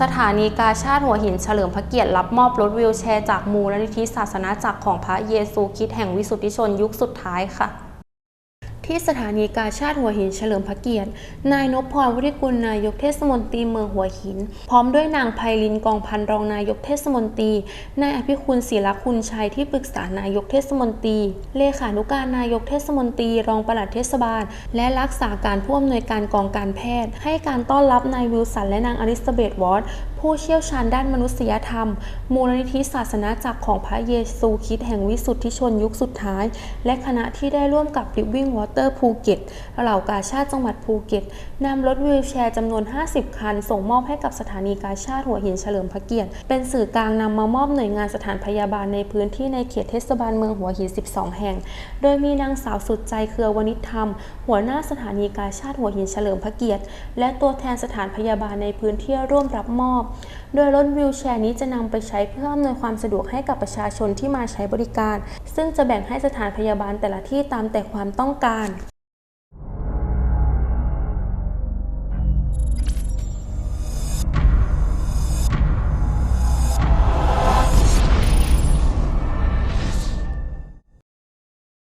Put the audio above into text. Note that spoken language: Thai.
สถานีกาชาติหัวหินเฉลิมพระเกียรติรับมอบรถวิลแชร์จากมูลนิธิศาสนาจักรของพระเยซูคริสต์แห่งวิสุทธิชนยุคสุดท้ายค่ะ ที่สถานีกาชาติหัวหินเฉลิมพระเกียรติ นายนพพรวุฒิกุลนายกเทศมนตรีเมืองหัวหิน พร้อมด้วยนางไพลินกองพันรองนายกเทศมนตรี นายอภิคุณศิลคุณชัยที่ปรึกษานายกเทศมนตรี เลขานุการนายกเทศมนตรี รองปลัดเทศบาล และรักษาการผู้อำนวยการกองการแพทย์ ให้การต้อนรับนายวิลสันและนางอลิซาเบธวอต ผู้เชี่ยวชาญด้านมนุษยธรรม มูลนิธิศาสนาจักรของพระเยซูคริสต์แห่งวิสุทธิชนยุคสุดท้าย และคณะที่ได้ร่วมกับ Living Water ภูเก็ตเหล่ากาชาติจังหวัดภูเก็ตนำรถวีลแชร์จำนวน 50 คัน ส่งมอบให้กับสถานีกาชาติหัวหินเฉลิมพระเกียรติ เป็นสื่อกลางนำมามอบหน่วยงานสถานพยาบาลในพื้นที่ในเขตเทศบาลเมืองหัวหิน 12 แห่ง โดยมีนางสาวสุดใจเครือวณิธรรม หัวหน้าสถานีกาชาติหัวหินเฉลิมพระเกียรติ และตัวแทนสถานพยาบาลในพื้นที่ร่วมรับมอบโดยรถวิวแชร์นี้จะนำไปใช้เพื่ออำนวยความสะดวกให้กับประชาชนที่มาใช้บริการ ซึ่งจะแบ่งให้สถานพยาบาลแต่ละที่ตามแต่ความต้องการ